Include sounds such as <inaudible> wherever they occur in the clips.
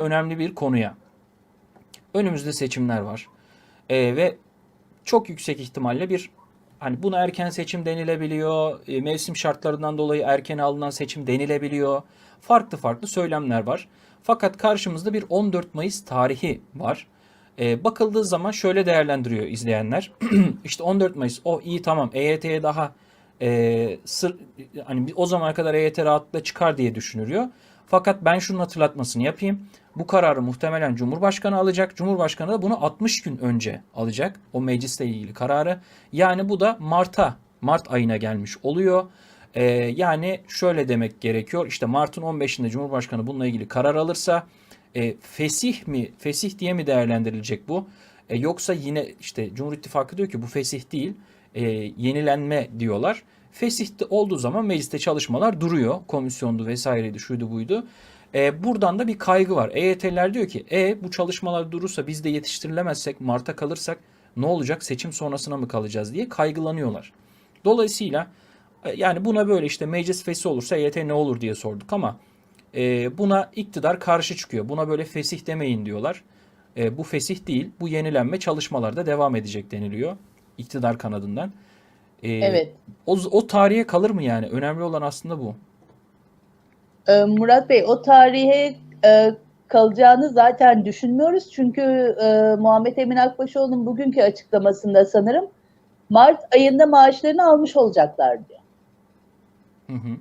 önemli bir konuya. Önümüzde seçimler var. Ee, ve çok yüksek ihtimalle bir hani buna erken seçim denilebiliyor. e, mevsim şartlarından dolayı erken alınan seçim denilebiliyor. Farklı farklı söylemler var. Fakat karşımızda bir 14 Mayıs tarihi var. Ee, bakıldığı zaman şöyle değerlendiriyor izleyenler. <clears throat> işte 14 Mayıs o iyi tamam EYT'ye daha e, sır, hani o zamana kadar EYT rahatlıkla çıkar diye düşünülüyor. Fakat ben şunun hatırlatmasını yapayım. Bu kararı muhtemelen Cumhurbaşkanı alacak. Cumhurbaşkanı da bunu 60 gün önce alacak. O meclisle ilgili kararı. Yani bu da Mart'a, Mart ayına gelmiş oluyor. Ee, yani şöyle demek gerekiyor. İşte Mart'ın 15'inde Cumhurbaşkanı bununla ilgili karar alırsa e, fesih mi, fesih diye mi değerlendirilecek bu? E, yoksa yine işte Cumhur İttifakı diyor ki bu fesih değil, e, yenilenme diyorlar. Fesih de olduğu zaman mecliste çalışmalar duruyor. Komisyondu vesaireydi, şuydu buydu. E, buradan da bir kaygı var. EYT'liler diyor ki e bu çalışmalar durursa biz de yetiştirilemezsek Mart'a kalırsak ne olacak seçim sonrasına mı kalacağız diye kaygılanıyorlar. Dolayısıyla e, yani buna böyle işte meclis fesih olursa EYT ne olur diye sorduk ama e, buna iktidar karşı çıkıyor. Buna böyle fesih demeyin diyorlar. E, bu fesih değil bu yenilenme çalışmalarda devam edecek deniliyor iktidar kanadından. E, Evet. O, o tarihe kalır mı yani? Önemli olan aslında bu. Ee, Murat Bey o tarihe e, kalacağını zaten düşünmüyoruz. Çünkü e, Muhammed Emin Akbaşoğlu'nun bugünkü açıklamasında sanırım Mart ayında maaşlarını almış olacaklar diyor. Hı hı.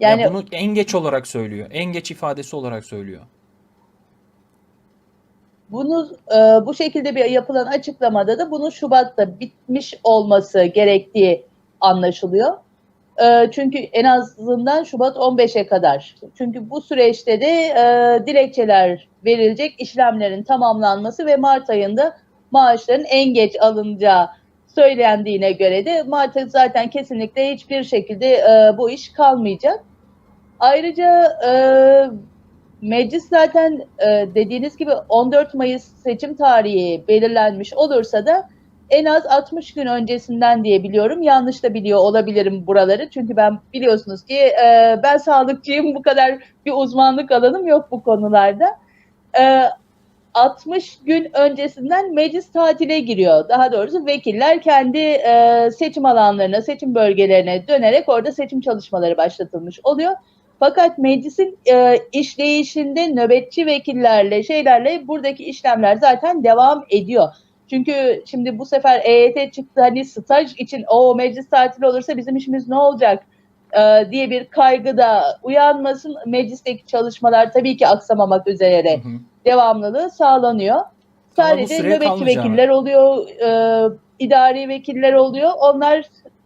Yani ya bunu en geç olarak söylüyor. En geç ifadesi olarak söylüyor. Bunu e, bu şekilde bir yapılan açıklamada da bunun Şubat'ta bitmiş olması gerektiği anlaşılıyor. E, çünkü en azından Şubat 15'e kadar. Çünkü bu süreçte de e, dilekçeler verilecek, işlemlerin tamamlanması ve Mart ayında maaşların en geç alınacağı söylendiğine göre de Mart'a zaten kesinlikle hiçbir şekilde e, bu iş kalmayacak. Ayrıca e, meclis zaten e, dediğiniz gibi 14 Mayıs seçim tarihi belirlenmiş olursa da en az 60 gün öncesinden diye biliyorum. Yanlış da biliyor olabilirim buraları. Çünkü ben biliyorsunuz ki e, ben sağlıkçıyım. Bu kadar bir uzmanlık alanım yok bu konularda. E, 60 gün öncesinden meclis tatile giriyor. Daha doğrusu vekiller kendi e, seçim alanlarına, seçim bölgelerine dönerek orada seçim çalışmaları başlatılmış oluyor. Fakat meclisin e, işleyişinde nöbetçi vekillerle şeylerle buradaki işlemler zaten devam ediyor. Çünkü şimdi bu sefer EYT çıktı hani staj için o meclis tatili olursa bizim işimiz ne olacak e, diye bir kaygı da uyanmasın. Meclisteki çalışmalar tabii ki aksamamak üzere Hı hı. devamlılığı sağlanıyor. Sadece nöbetçi vekiller oluyor, e, idari vekiller oluyor. Onlar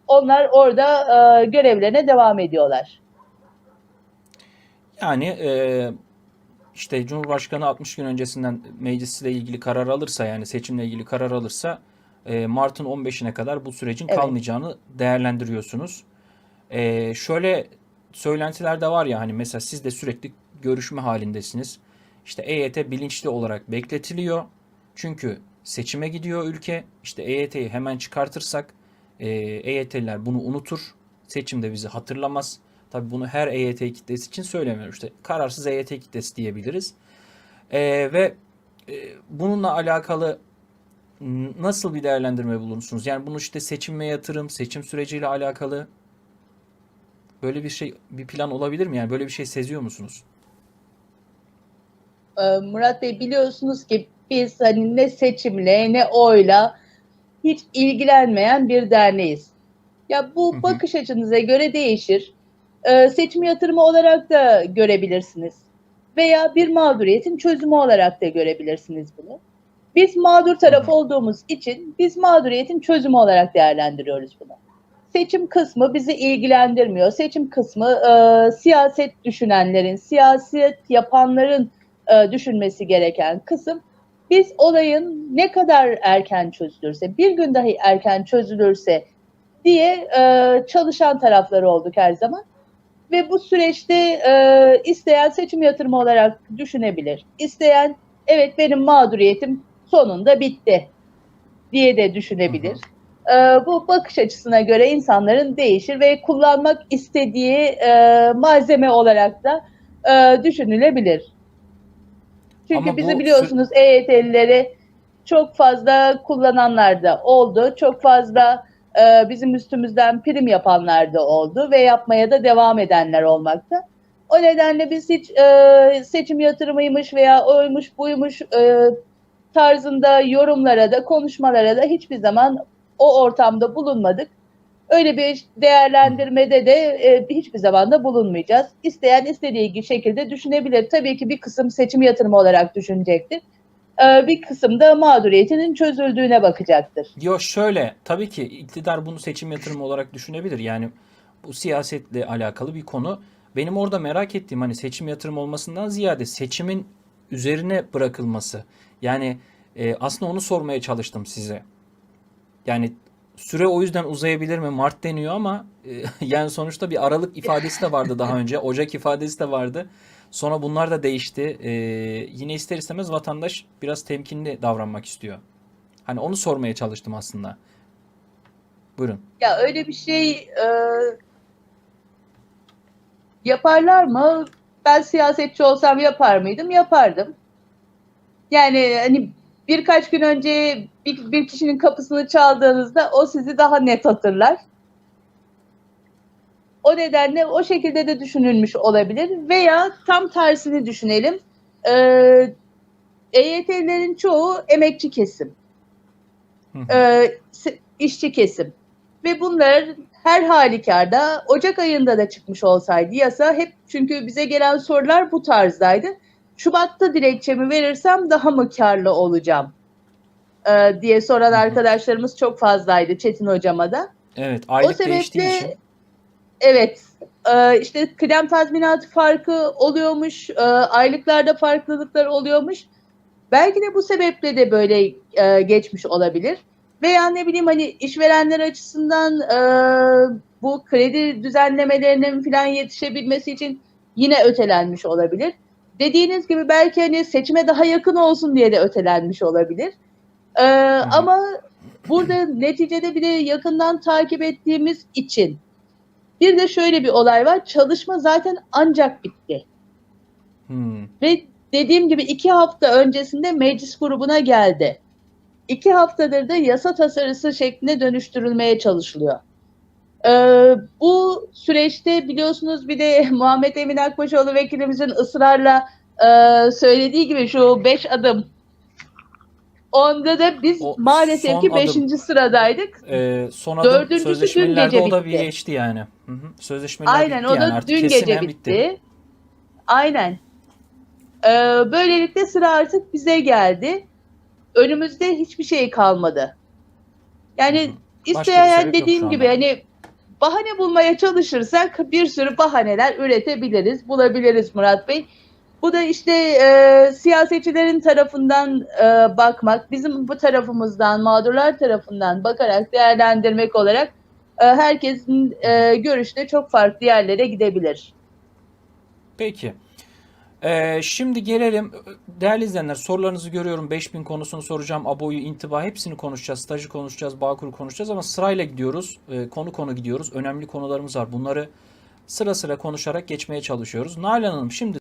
onlar orada e, görevlerine devam ediyorlar. Yani e, işte Cumhurbaşkanı 60 gün öncesinden meclisle ilgili karar alırsa yani seçimle ilgili karar alırsa e, Mart'ın 15'ine kadar bu sürecin Evet. kalmayacağını değerlendiriyorsunuz. E, şöyle söylentiler de var ya hani mesela siz de sürekli görüşme halindesiniz. İşte EYT bilinçli olarak bekletiliyor. Çünkü seçime gidiyor ülke. İşte EYT'yi hemen çıkartırsak e, EYT'liler bunu unutur. Seçimde bizi hatırlamaz. Tabii bunu her EYT kitlesi için söylemiyorum. İşte kararsız EYT kitlesi diyebiliriz. E, ve e, bununla alakalı nasıl bir değerlendirme bulunursunuz? Yani bunu işte seçim ve yatırım, seçim süreciyle alakalı böyle bir şey, bir plan olabilir mi? Yani böyle bir şey seziyor musunuz? Ee, Murat Bey biliyorsunuz ki biz hani ne seçimle ne oyla hiç ilgilenmeyen bir derneğiz. Ya bu bakış açınıza göre değişir. Ee, seçim yatırımı olarak da görebilirsiniz. Veya bir mağduriyetin çözümü olarak da görebilirsiniz bunu. Biz mağdur taraf olduğumuz için biz mağduriyetin çözümü olarak değerlendiriyoruz bunu. Seçim kısmı bizi ilgilendirmiyor. Seçim kısmı e, siyaset düşünenlerin, siyaset yapanların e, düşünmesi gereken kısım. Biz olayın ne kadar erken çözülürse, bir gün dahi erken çözülürse diye e, çalışan tarafları olduk her zaman. Ve bu süreçte e, isteyen seçim yatırımı olarak düşünebilir. İsteyen evet benim mağduriyetim sonunda bitti diye de düşünebilir. E, bu bakış açısına göre insanların değişir ve kullanmak istediği e, malzeme olarak da e, düşünülebilir. Çünkü Ama bu bizi sü- biliyorsunuz EYT'lileri çok fazla kullananlar da oldu. Çok fazla e, bizim üstümüzden prim yapanlar da oldu ve yapmaya da devam edenler olmakta. O nedenle biz hiç e, seçim yatırımıymış veya oymuş buymuş e, tarzında yorumlara da konuşmalara da hiçbir zaman o ortamda bulunmadık. Öyle bir değerlendirmede de e, hiçbir zaman da bulunmayacağız. İsteyen istediği şekilde düşünebilir. Tabii ki bir kısım seçim yatırımı olarak düşünecektir. E, bir kısım da mağduriyetinin çözüldüğüne bakacaktır. Yo şöyle tabii ki iktidar bunu seçim yatırımı olarak düşünebilir. Yani bu siyasetle alakalı bir konu. Benim orada merak ettiğim hani seçim yatırım olmasından ziyade seçimin üzerine bırakılması. Yani e, aslında onu sormaya çalıştım size. Yani süre o yüzden uzayabilir mi? Mart deniyor ama e, <laughs> yani sonuçta bir Aralık ifadesi de vardı daha önce. Ocak ifadesi de vardı. Sonra bunlar da değişti. E, yine ister istemez vatandaş biraz temkinli davranmak istiyor. Hani onu sormaya çalıştım aslında. Buyurun. Ya öyle bir şey e, yaparlar mı? Ben siyasetçi olsam yapar mıydım? Yapardım. Yani hani birkaç gün önce bir, bir kişinin kapısını çaldığınızda o sizi daha net hatırlar. O nedenle o şekilde de düşünülmüş olabilir veya tam tersini düşünelim. Ee, EYT'lerin çoğu emekçi kesim, se- işçi kesim ve bunlar her halükarda Ocak ayında da çıkmış olsaydı yasa hep çünkü bize gelen sorular bu tarzdaydı. Şubat'ta dilekçemi verirsem daha mı karlı olacağım ee, diye soran arkadaşlarımız çok fazlaydı Çetin hocama da. Evet, aylık sebeple- değiştiği için. Evet. Ee, işte kıdem tazminatı farkı oluyormuş, e, aylıklarda farklılıklar oluyormuş. Belki de bu sebeple de böyle e, geçmiş olabilir. Veya ne bileyim hani işverenler açısından e, bu kredi düzenlemelerinin falan yetişebilmesi için yine ötelenmiş olabilir. Dediğiniz gibi belki hani seçime daha yakın olsun diye de ötelenmiş olabilir. Ee, ama burada neticede bir de yakından takip ettiğimiz için bir de şöyle bir olay var. Çalışma zaten ancak bitti. Hmm. Ve dediğim gibi iki hafta öncesinde meclis grubuna geldi. İki haftadır da yasa tasarısı şekline dönüştürülmeye çalışılıyor. Ee, bu süreçte biliyorsunuz bir de <laughs> Muhammed Emin Akbaşoğlu vekilimizin ısrarla e, söylediği gibi şu beş adım Onda da biz O maalesef ki adım. beşinci sıradaydık. Ee, son adım Dördüncüsü dün sözleşmelerde gece o da bir bitti. geçti yani. Hı hı. Sözleşmeler Aynen bitti o da yani artık dün gece bitti. Aynen. Ee, böylelikle sıra artık bize geldi. Önümüzde hiçbir şey kalmadı. Yani. Başka isteyen dediğim gibi hani bahane bulmaya çalışırsak bir sürü bahaneler üretebiliriz, bulabiliriz Murat Bey. Bu da işte e, siyasetçilerin tarafından e, bakmak, bizim bu tarafımızdan, mağdurlar tarafından bakarak değerlendirmek olarak e, herkesin e, görüşü de çok farklı yerlere gidebilir. Peki. Ee, şimdi gelelim. Değerli izleyenler sorularınızı görüyorum. 5000 konusunu soracağım. Aboyu, intiba hepsini konuşacağız. Stajı konuşacağız. Bağkur'u konuşacağız ama sırayla gidiyoruz. Ee, konu konu gidiyoruz. Önemli konularımız var. Bunları sıra sıra konuşarak geçmeye çalışıyoruz. Nalan Hanım şimdi